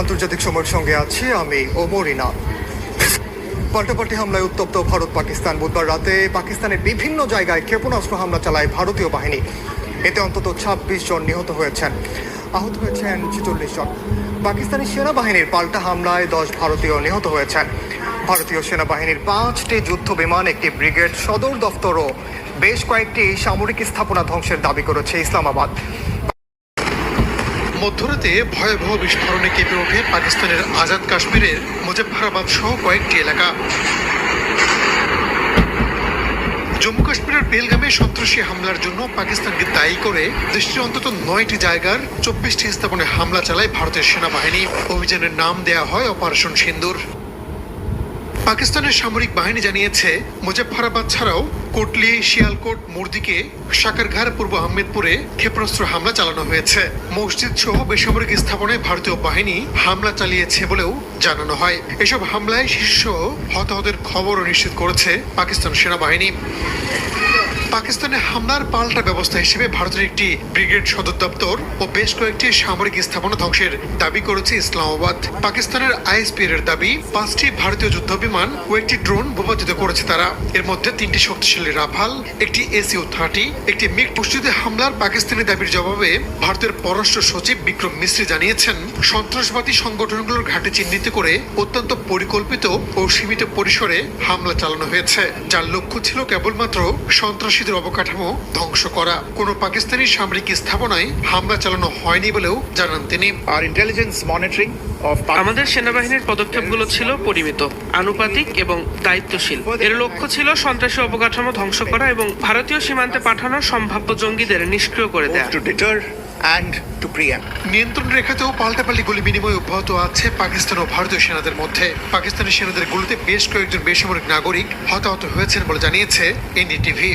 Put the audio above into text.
আন্তর্জাতিক সময়ের সঙ্গে আছি, আমি ওমরিনা পাল্টাপাল্টি হামলায় উত্তপ্ত ভারত পাকিস্তান। বুধবার রাতে পাকিস্তানের বিভিন্ন জায়গায় ক্ষেপণাস্ত্র হামলা চালায় ভারতীয় বাহিনী। এতে অন্তত ছাব্বিশ জন নিহত হয়েছেন। আহত হয়েছেন ছেচল্লিশ জন। পাকিস্তানি সেনাবাহিনীর পাল্টা হামলায় দশ ভারতীয় নিহত হয়েছেন। ভারতীয় সেনাবাহিনীর পাঁচটি যুদ্ধ বিমান, একটি ব্রিগেড, সদর দফতর ও বেশ কয়েকটি সামরিক স্থাপনা ধ্বংসের দাবি করেছে ইসলামাবাদ। মধ্যরাতে ভয়াবহ বিস্ফোরণে কেঁপে ওঠে পাকিস্তানের আজাদ কাশ্মীরের মুজফফরাবাদ সহ কয়েকটি এলাকা। জম্মু কাশ্মীরের বেলগামে সন্ত্রাসী হামলার জন্য পাকিস্তানকে দায়ী করে দেশটির অন্তত নয়টি জায়গার চব্বিশটি স্থাপনে হামলা চালায় ভারতের সেনাবাহিনী। অভিযানের নাম দেয়া হয় অপারেশন সিন্দুর। পাকিস্তানের সামরিক বাহিনী জানিয়েছে, মুজফ্ফরাবাদ ছাড়াও কোটলি, শিয়ালকোট, মুরদিকে সাকারঘার পূর্ব আহমেদপুরে ক্ষেপণাস্ত্র হামলা চালানো হয়েছে। মসজিদ সহ বেসামরিক স্থাপনায় ভারতীয় বাহিনী হামলা চালিয়েছে বলেও জানানো হয়। এসব হামলায় শীর্ষ হতাহতের খবরও নিশ্চিত করেছে পাকিস্তান সেনাবাহিনী। পাকিস্তানে হামলার পাল্টা ব্যবস্থা হিসেবে ভারতের একটি ব্রিগেড সদর দপ্তর ও বেশ কয়েকটি সামরিক স্থাপনা ধ্বংসের দাবি করেছে ইসলামাবাদ। পাকিস্তানের আইএসপির এর দাবি, পাঁচটি ভারতীয় যুদ্ধবিমান ও একটি ড্রোন ভূপাতিত করেছে তারা। এর মধ্যে তিনটি শক্তিশালী রাফাল, একটি এসিও থার্টি একটি মিগ পুষ্টিতে হামলার পাকিস্তানি দাবির জবাবে ভারতের পররাষ্ট্র সচিব বিক্রম মিশ্রি জানিয়েছেন, সন্ত্রাসবাদী সংগঠনগুলোর ঘাটে চিহ্নিত করে অত্যন্ত পরিকল্পিত ও সীমিত পরিসরে হামলা চালানো হয়েছে, যার লক্ষ্য ছিল কেবলমাত্র সন্ত্রাসীদের অবকাঠামো ধ্বংস করা। কোনো পাকিস্তানি সামরিক স্থাপনায় হামলা চালানো হয়নি বলেও জানান তিনি। আর ইন্টেলিজেন্স মনিটরিং আমাদের সেনাবাহিনীর পদক্ষেপগুলো ছিল পরিমিত আনুপাতিক এবং দায়িত্বশীল। এর লক্ষ্য ছিল সন্ত্রাসী অবকাঠামো ধ্বংস করা এবং ভারতীয় সীমান্তে পাঠানো সম্ভাব্য জঙ্গিদের নিষ্ক্রিয় করে দেয়া। And to preempt. নিয়ন্ত্রণ রেখাতেও পাল্টাপাল্টি গুলি বিনিময় অব্যাহত আছে পাকিস্তান ও ভারতীয় সেনাদের মধ্যে। পাকিস্তানি সেনাদের গুলিতে বেশ কয়েকজন বেসামরিক নাগরিক হতাহত হয়েছেন বলে জানিয়েছে এনডিটিভি।